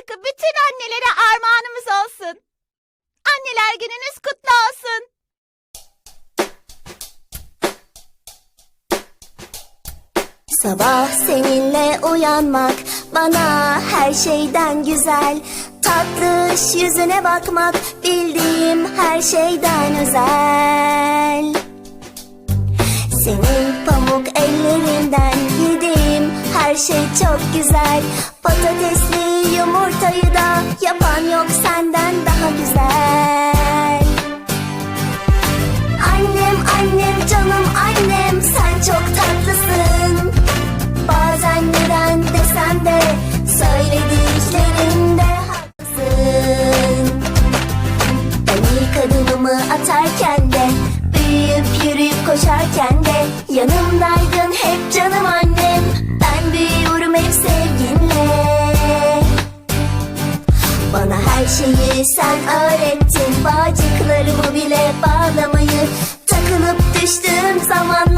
şarkı bütün annelere armağanımız olsun. Anneler gününüz kutlu olsun. Sabah seninle uyanmak bana her şeyden güzel Tatlış yüzüne bakmak bildiğim her şeyden özel Senin pamuk ellerinden yediğim her şey çok güzel Patatesli adımımı atarken de büyüyüp yürüyüp koşarken de yanımdaydın hep canım annem. Ben büyüyorum hep sevginle. Bana her şeyi sen öğrettin Bağcıklarımı bile bağlamayı. Takılıp düştüğüm zaman